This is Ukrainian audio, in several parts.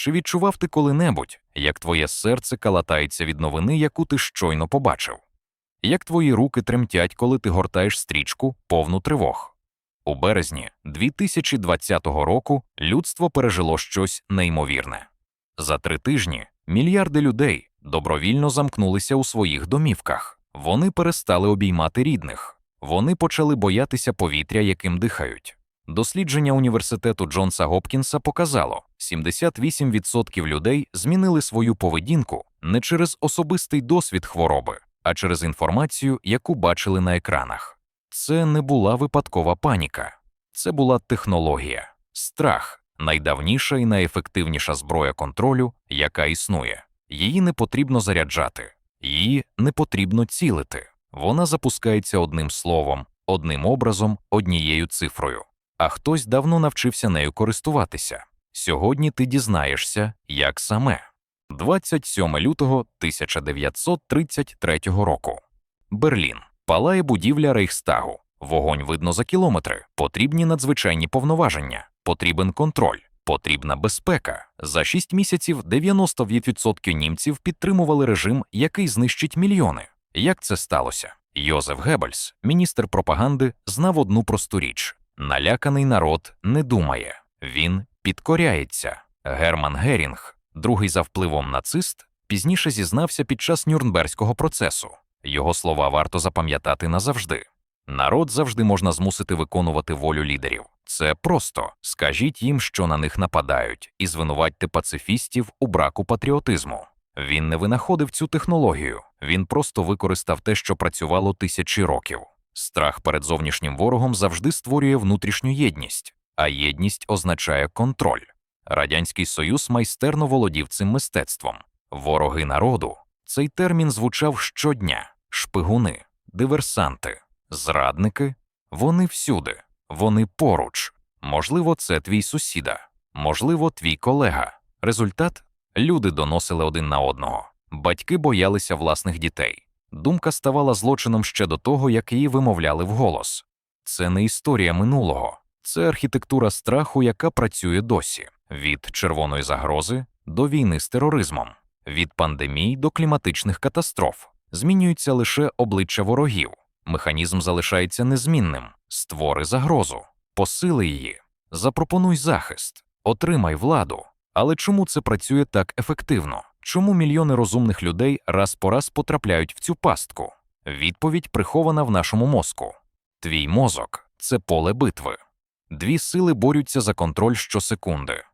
Чи відчував ти коли-небудь, як твоє серце калатається від новини, яку ти щойно побачив? Як твої руки тремтять, коли ти гортаєш стрічку повну тривог? У березні 2020 року людство пережило щось неймовірне. За три тижні мільярди людей добровільно замкнулися у своїх домівках. Вони перестали обіймати рідних, вони почали боятися повітря, яким дихають. Дослідження університету Джонса Гопкінса показало, 78% людей змінили свою поведінку не через особистий досвід хвороби, а через інформацію, яку бачили на екранах. Це не була випадкова паніка, це була технологія, страх, найдавніша і найефективніша зброя контролю, яка існує. Її не потрібно заряджати, її не потрібно цілити. Вона запускається одним словом, одним образом, однією цифрою. А хтось давно навчився нею користуватися. Сьогодні ти дізнаєшся, як саме. 27 лютого 1933 року. Берлін. Палає будівля Рейхстагу. Вогонь видно за кілометри. Потрібні надзвичайні повноваження. Потрібен контроль. Потрібна безпека. За 6 місяців 90% німців підтримували режим, який знищить мільйони. Як це сталося? Йозеф Геббельс, міністр пропаганди, знав одну просту річ: наляканий народ не думає, він підкоряється. Герман Герінг, другий за впливом нацист, пізніше зізнався під час Нюрнберзького процесу. Його слова варто запам'ятати назавжди. Народ завжди можна змусити виконувати волю лідерів. Це просто скажіть їм, що на них нападають, і звинуватьте пацифістів у браку патріотизму. Він не винаходив цю технологію, він просто використав те, що працювало тисячі років. Страх перед зовнішнім ворогом завжди створює внутрішню єдність, а єдність означає контроль. Радянський Союз майстерно володів цим мистецтвом. Вороги народу цей термін звучав щодня: шпигуни, диверсанти, зрадники. Вони всюди, вони поруч. Можливо, це твій сусіда, можливо, твій колега. Результат люди доносили один на одного. Батьки боялися власних дітей. Думка ставала злочином ще до того, як її вимовляли вголос. Це не історія минулого, це архітектура страху, яка працює досі від червоної загрози до війни з тероризмом, від пандемій до кліматичних катастроф. Змінюються лише обличчя ворогів. Механізм залишається незмінним. Створи загрозу, посили її, запропонуй захист, отримай владу. Але чому це працює так ефективно? Чому мільйони розумних людей раз по раз потрапляють в цю пастку? Відповідь прихована в нашому мозку. Твій мозок це поле битви. Дві сили борються за контроль щосекунди.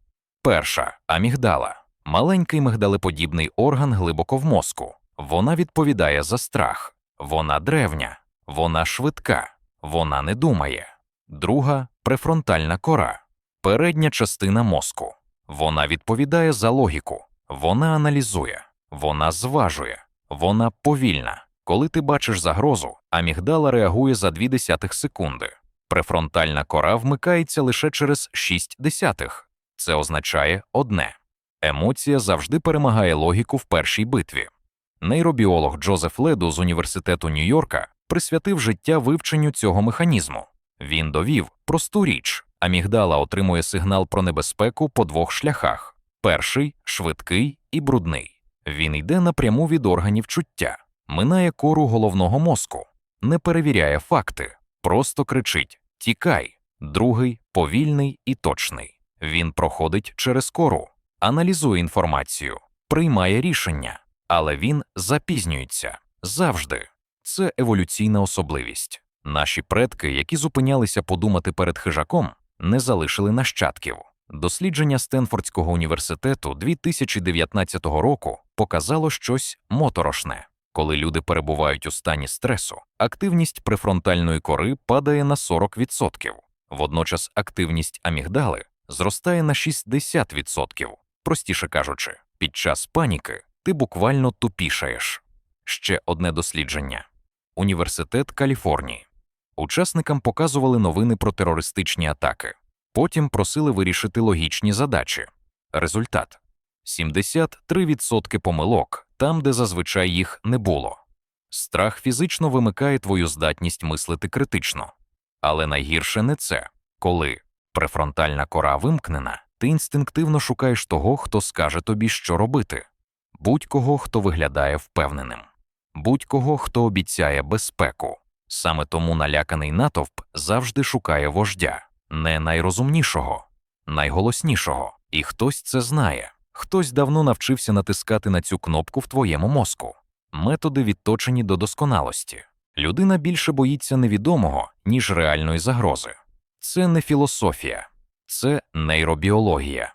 Перша амігдала маленький мигдалеподібний орган глибоко в мозку. Вона відповідає за страх, вона древня, вона швидка, вона не думає. Друга префронтальна кора, передня частина мозку. Вона відповідає за логіку, вона аналізує, вона зважує, вона повільна. Коли ти бачиш загрозу, амігдала реагує за 0,2 секунди. Префронтальна кора вмикається лише через 6 десятих. Це означає одне емоція завжди перемагає логіку в першій битві. Нейробіолог Джозеф Леду з університету Нью-Йорка присвятив життя вивченню цього механізму. Він довів просту річ: амігдала отримує сигнал про небезпеку по двох шляхах: перший швидкий і брудний. Він йде напряму від органів чуття, минає кору головного мозку, не перевіряє факти, просто кричить Тікай. Другий повільний і точний. Він проходить через кору, аналізує інформацію, приймає рішення, але він запізнюється завжди. Це еволюційна особливість. Наші предки, які зупинялися подумати перед хижаком, не залишили нащадків. Дослідження Стенфордського університету 2019 року показало щось моторошне. Коли люди перебувають у стані стресу, активність префронтальної кори падає на 40%. Водночас активність амігдали зростає на 60%. Простіше кажучи, під час паніки ти буквально тупішаєш. Ще одне дослідження. Університет Каліфорнії. Учасникам показували новини про терористичні атаки. Потім просили вирішити логічні задачі. Результат 73% помилок там, де зазвичай їх не було. Страх фізично вимикає твою здатність мислити критично. Але найгірше не це, коли префронтальна кора вимкнена, Ти інстинктивно шукаєш того, хто скаже тобі, що робити, будь-кого, хто виглядає впевненим, будь-кого, хто обіцяє безпеку. Саме тому наляканий натовп завжди шукає вождя, не найрозумнішого, найголоснішого. І хтось це знає. Хтось давно навчився натискати на цю кнопку в твоєму мозку. Методи відточені до досконалості. Людина більше боїться невідомого, ніж реальної загрози. Це не філософія, це нейробіологія.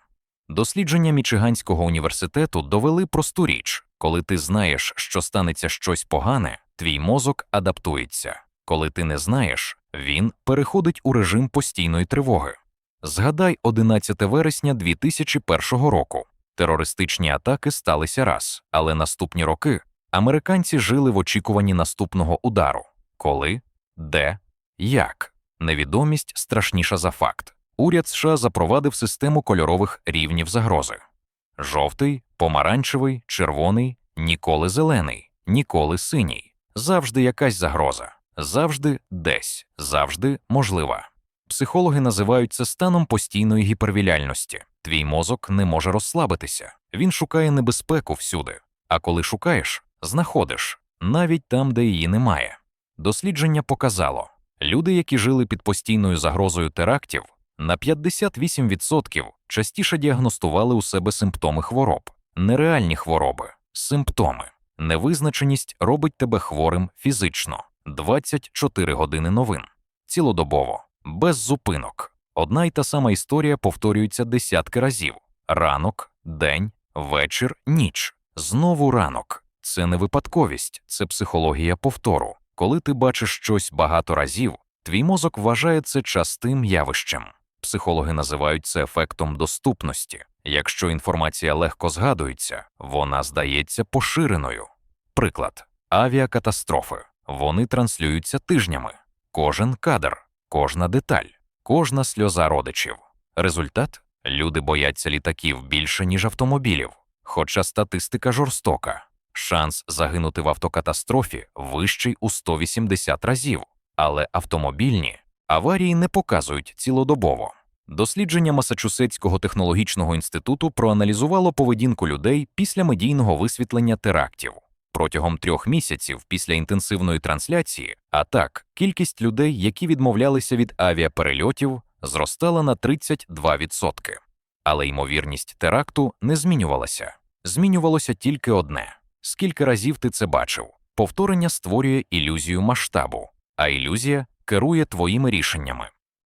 Дослідження Мічиганського університету довели просту річ: коли ти знаєш, що станеться щось погане, твій мозок адаптується. Коли ти не знаєш, він переходить у режим постійної тривоги. Згадай 11 вересня 2001 року. Терористичні атаки сталися раз, але наступні роки американці жили в очікуванні наступного удару. Коли, де, як. Невідомість страшніша за факт. Уряд США запровадив систему кольорових рівнів загрози: жовтий, помаранчевий, червоний, ніколи зелений, ніколи синій. Завжди якась загроза, завжди десь, завжди можлива. Психологи називають це станом постійної гіпервіляльності. Твій мозок не може розслабитися, він шукає небезпеку всюди. А коли шукаєш, знаходиш навіть там, де її немає. Дослідження показало, люди, які жили під постійною загрозою терактів, на 58% частіше діагностували у себе симптоми хвороб, нереальні хвороби, симптоми. Невизначеність робить тебе хворим фізично 24 години новин, цілодобово, без зупинок. Одна й та сама історія повторюється десятки разів: ранок, день, вечір, ніч. Знову ранок. Це не випадковість, це психологія повтору. Коли ти бачиш щось багато разів, твій мозок вважає це частим явищем. Психологи називають це ефектом доступності. Якщо інформація легко згадується, вона здається поширеною. Приклад авіакатастрофи. Вони транслюються тижнями. Кожен кадр, кожна деталь, кожна сльоза родичів. Результат люди бояться літаків більше, ніж автомобілів. Хоча статистика жорстока. Шанс загинути в автокатастрофі вищий у 180 разів, але автомобільні аварії не показують цілодобово. Дослідження Масачусетського технологічного інституту проаналізувало поведінку людей після медійного висвітлення терактів. Протягом трьох місяців після інтенсивної трансляції атак кількість людей, які відмовлялися від авіаперельотів, зростала на 32%. Але ймовірність теракту не змінювалася. Змінювалося тільки одне: скільки разів ти це бачив. Повторення створює ілюзію масштабу, а ілюзія керує твоїми рішеннями.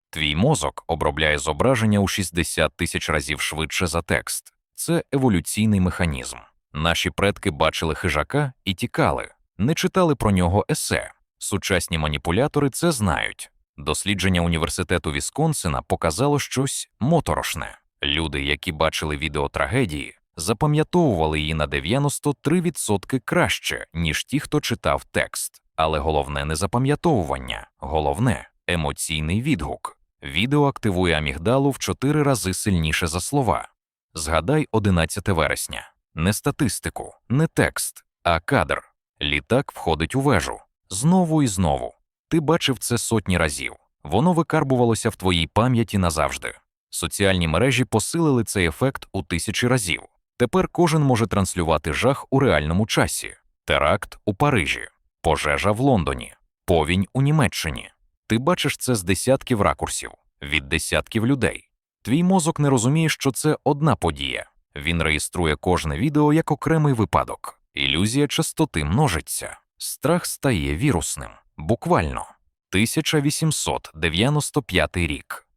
Твій мозок обробляє зображення у 60 тисяч разів швидше за текст. Це еволюційний механізм. Наші предки бачили хижака і тікали, не читали про нього есе. Сучасні маніпулятори це знають. Дослідження університету Вісконсина показало щось моторошне. Люди, які бачили відео трагедії, запам'ятовували її на 93% краще, ніж ті, хто читав текст. Але головне не запам'ятовування, головне емоційний відгук. Відео активує амігдалу в 4 рази сильніше за слова. Згадай 11 вересня. Не статистику, не текст, а кадр. Літак входить у вежу. Знову і знову. Ти бачив це сотні разів. Воно викарбувалося в твоїй пам'яті назавжди. Соціальні мережі посилили цей ефект у тисячі разів. Тепер кожен може транслювати жах у реальному часі: теракт у Парижі, пожежа в Лондоні, повінь у Німеччині. Ти бачиш це з десятків ракурсів, від десятків людей. Твій мозок не розуміє, що це одна подія. Він реєструє кожне відео як окремий випадок. Ілюзія частоти множиться, страх стає вірусним. Буквально 1895 рік.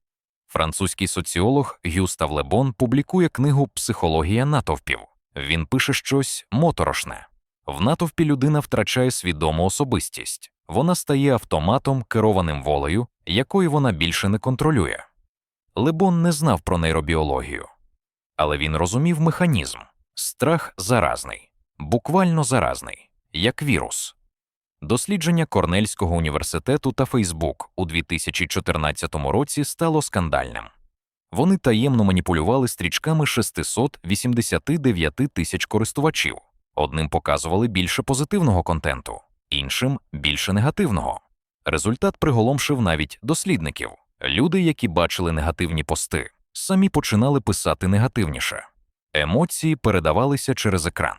Французький соціолог Гюстав Лебон публікує книгу Психологія натовпів. Він пише щось моторошне. В натовпі людина втрачає свідому особистість, вона стає автоматом, керованим волею, якої вона більше не контролює. Лебон не знав про нейробіологію, але він розумів механізм страх заразний, буквально заразний, як вірус. Дослідження Корнельського університету та Фейсбук у 2014 році стало скандальним. Вони таємно маніпулювали стрічками 689 тисяч користувачів. Одним показували більше позитивного контенту, іншим більше негативного. Результат приголомшив навіть дослідників. Люди, які бачили негативні пости, самі починали писати негативніше. Емоції передавалися через екран,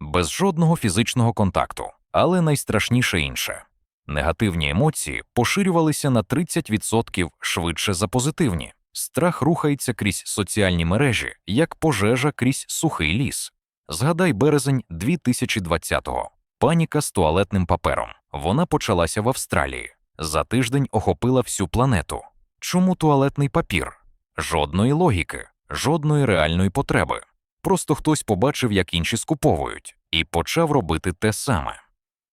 без жодного фізичного контакту, але найстрашніше інше. Негативні емоції поширювалися на 30% швидше за позитивні. Страх рухається крізь соціальні мережі, як пожежа крізь сухий ліс. Згадай березень 2020-го. Паніка з туалетним папером. Вона почалася в Австралії. За тиждень охопила всю планету. Чому туалетний папір? Жодної логіки, жодної реальної потреби. Просто хтось побачив, як інші скуповують, і почав робити те саме.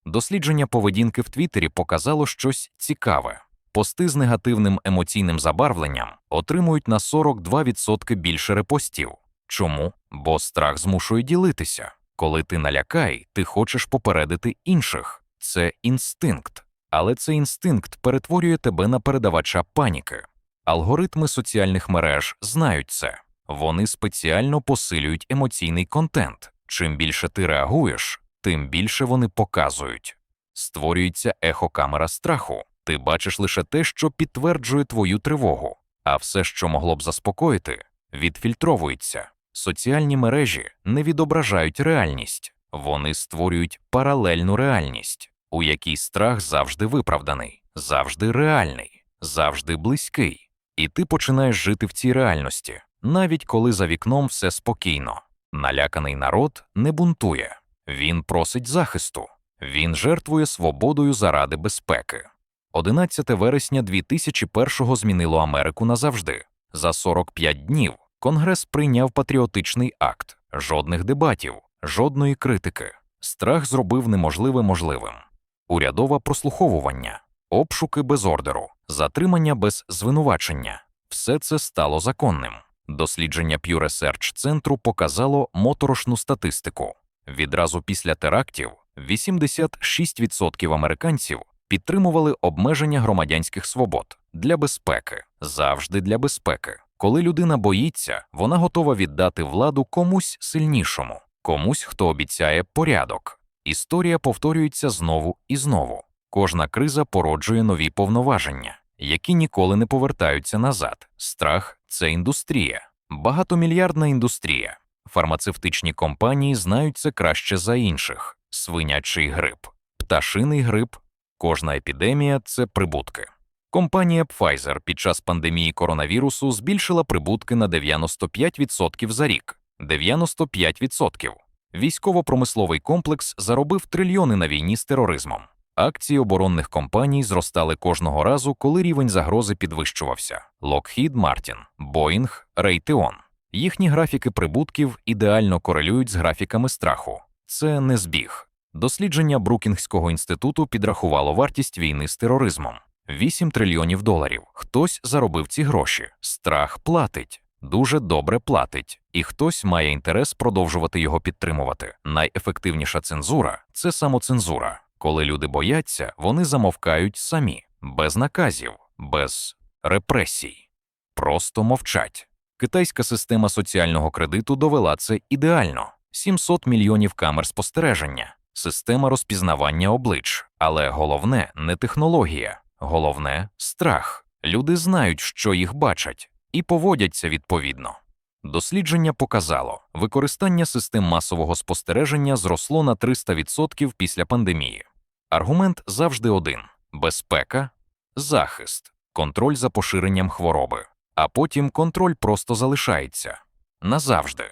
Дослідження поведінки в Твіттері показало щось цікаве. Пости з негативним емоційним забарвленням отримують на 42% більше репостів. Чому? Бо страх змушує ділитися. Коли ти налякай, ти хочеш попередити інших. Це інстинкт. Але цей інстинкт перетворює тебе на передавача паніки. Алгоритми соціальних мереж знають це. Вони спеціально посилюють емоційний контент. Чим більше ти реагуєш, тим більше вони показують. Створюється ехокамера страху. Ти бачиш лише те, що підтверджує твою тривогу, а все, що могло б заспокоїти, відфільтровується. Соціальні мережі не відображають реальність, вони створюють паралельну реальність, у якій страх завжди виправданий, завжди реальний, завжди близький. І ти починаєш жити в цій реальності, навіть коли за вікном все спокійно. Наляканий народ не бунтує, він просить захисту, він жертвує свободою заради безпеки. 11 вересня 2001-го змінило Америку назавжди. За 45 днів Конгрес прийняв патріотичний акт, жодних дебатів, жодної критики. Страх зробив неможливе можливим. Урядове прослуховування, обшуки без ордеру, затримання без звинувачення все це стало законним. Дослідження Pew Research центру показало моторошну статистику. Відразу після терактів 86% американців підтримували обмеження громадянських свобод для безпеки, завжди для безпеки. Коли людина боїться, вона готова віддати владу комусь сильнішому, комусь, хто обіцяє порядок. Історія повторюється знову і знову. Кожна криза породжує нові повноваження, які ніколи не повертаються назад. Страх це індустрія, багатомільярдна індустрія. Фармацевтичні компанії знають це краще за інших: свинячий грип, пташиний грип, кожна епідемія це прибутки. Компанія Pfizer під час пандемії коронавірусу збільшила прибутки на 95% за рік. 95%. Військово-промисловий комплекс заробив трильйони на війні з тероризмом. Акції оборонних компаній зростали кожного разу, коли рівень загрози підвищувався: Lockheed Martin, Boeing, Raytheon. Їхні графіки прибутків ідеально корелюють з графіками страху. Це не збіг. Дослідження Брукінгського інституту підрахувало вартість війни з тероризмом 8 трильйонів доларів. Хтось заробив ці гроші. Страх платить, дуже добре платить, і хтось має інтерес продовжувати його підтримувати. Найефективніша цензура це самоцензура. Коли люди бояться, вони замовкають самі, без наказів, без репресій, просто мовчать. Китайська система соціального кредиту довела це ідеально: 700 мільйонів камер спостереження, система розпізнавання облич. Але головне не технологія, головне страх. Люди знають, що їх бачать, і поводяться відповідно. Дослідження показало, використання систем масового спостереження зросло на 300% після пандемії. Аргумент завжди один: безпека, захист, контроль за поширенням хвороби, а потім контроль просто залишається назавжди.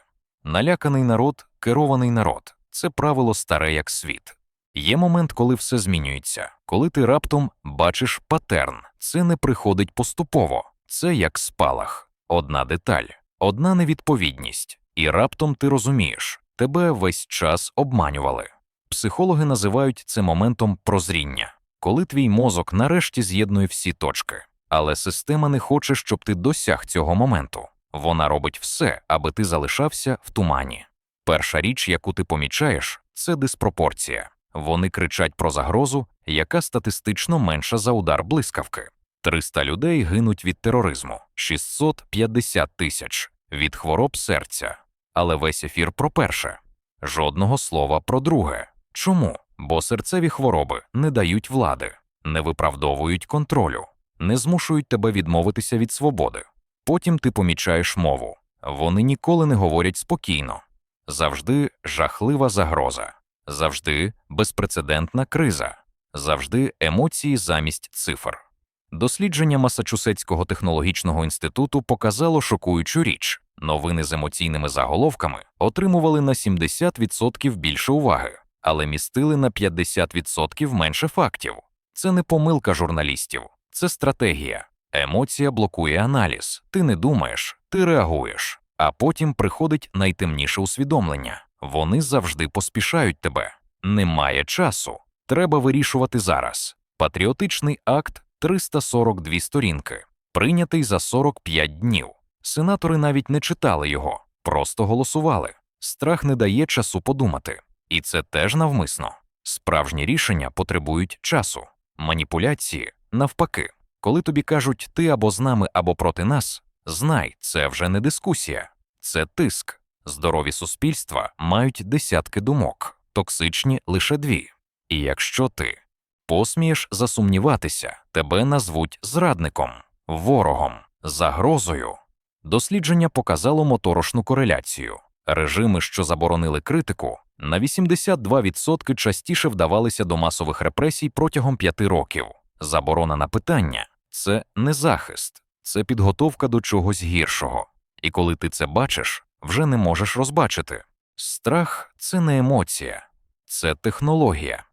Наляканий народ, керований народ це правило старе як світ. Є момент, коли все змінюється, коли ти раптом бачиш патерн, це не приходить поступово, це як спалах, одна деталь, одна невідповідність, і раптом ти розумієш, тебе весь час обманювали. Психологи називають це моментом прозріння, коли твій мозок нарешті з'єднує всі точки, але система не хоче, щоб ти досяг цього моменту. Вона робить все, аби ти залишався в тумані. Перша річ, яку ти помічаєш, це диспропорція. Вони кричать про загрозу, яка статистично менша за удар блискавки. 300 людей гинуть від тероризму, 650 тисяч від хвороб серця. Але весь ефір про перше, жодного слова про друге. Чому? Бо серцеві хвороби не дають влади, не виправдовують контролю, не змушують тебе відмовитися від свободи. Потім ти помічаєш мову. Вони ніколи не говорять спокійно. Завжди жахлива загроза, завжди безпрецедентна криза, завжди емоції замість цифр. Дослідження Масачусетського технологічного інституту показало шокуючу річ: новини з емоційними заголовками отримували на 70% більше уваги, але містили на 50% менше фактів. Це не помилка журналістів, це стратегія. Емоція блокує аналіз. Ти не думаєш, ти реагуєш, а потім приходить найтемніше усвідомлення. Вони завжди поспішають тебе. Немає часу. Треба вирішувати зараз. Патріотичний акт 342 сторінки, прийнятий за 45 днів. Сенатори навіть не читали його, просто голосували. Страх не дає часу подумати. І це теж навмисно. Справжні рішення потребують часу, маніпуляції навпаки. Коли тобі кажуть ти або з нами, або проти нас, знай, це вже не дискусія, це тиск. Здорові суспільства мають десятки думок, токсичні лише дві. І якщо ти посмієш засумніватися, тебе назвуть зрадником, ворогом, загрозою. Дослідження показало моторошну кореляцію. Режими, що заборонили критику, на 82% частіше вдавалися до масових репресій протягом п'яти років. Заборона на питання це не захист, це підготовка до чогось гіршого. І коли ти це бачиш, вже не можеш розбачити. Страх це не емоція, це технологія.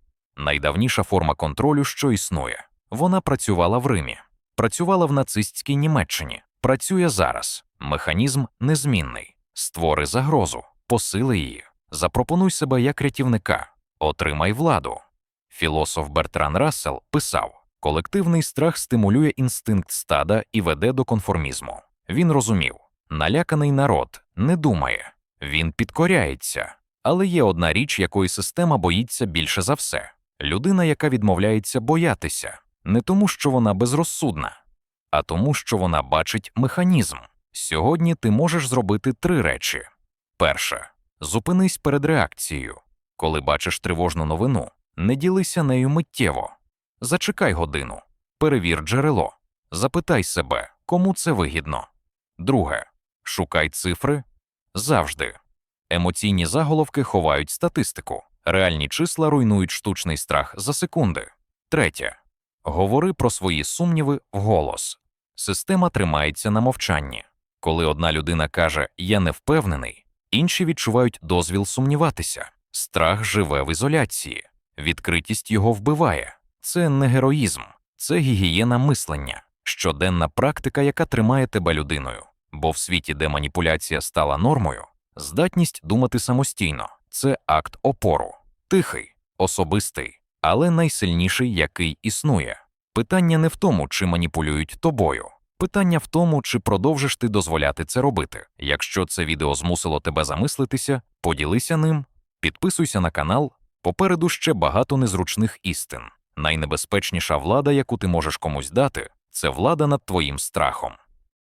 Найдавніша форма контролю, що існує. Вона працювала в Римі, працювала в нацистській Німеччині, працює зараз. Механізм незмінний. Створи загрозу, посили її, запропонуй себе як рятівника, отримай владу. Філософ Бертран Рассел писав: колективний страх стимулює інстинкт стада і веде до конформізму. Він розумів, наляканий народ не думає, він підкоряється. Але є одна річ, якої система боїться більше за все людина, яка відмовляється боятися, не тому, що вона безрозсудна, а тому, що вона бачить механізм. Сьогодні ти можеш зробити три речі: перше, зупинись перед реакцією. Коли бачиш тривожну новину, не ділися нею миттєво. Зачекай годину, перевір джерело, запитай себе, кому це вигідно. Друге, шукай цифри завжди. Емоційні заголовки ховають статистику, реальні числа руйнують штучний страх за секунди. Третє. Говори про свої сумніви вголос. Система тримається на мовчанні. Коли одна людина каже Я не впевнений, інші відчувають дозвіл сумніватися. Страх живе в ізоляції, відкритість його вбиває. Це не героїзм, це гігієна мислення, щоденна практика, яка тримає тебе людиною. Бо в світі, де маніпуляція стала нормою, здатність думати самостійно це акт опору, тихий, особистий, але найсильніший, який існує. Питання не в тому, чи маніпулюють тобою. Питання в тому, чи продовжиш ти дозволяти це робити. Якщо це відео змусило тебе замислитися, поділися ним, підписуйся на канал. Попереду ще багато незручних істин. Найнебезпечніша влада, яку ти можеш комусь дати, це влада над твоїм страхом.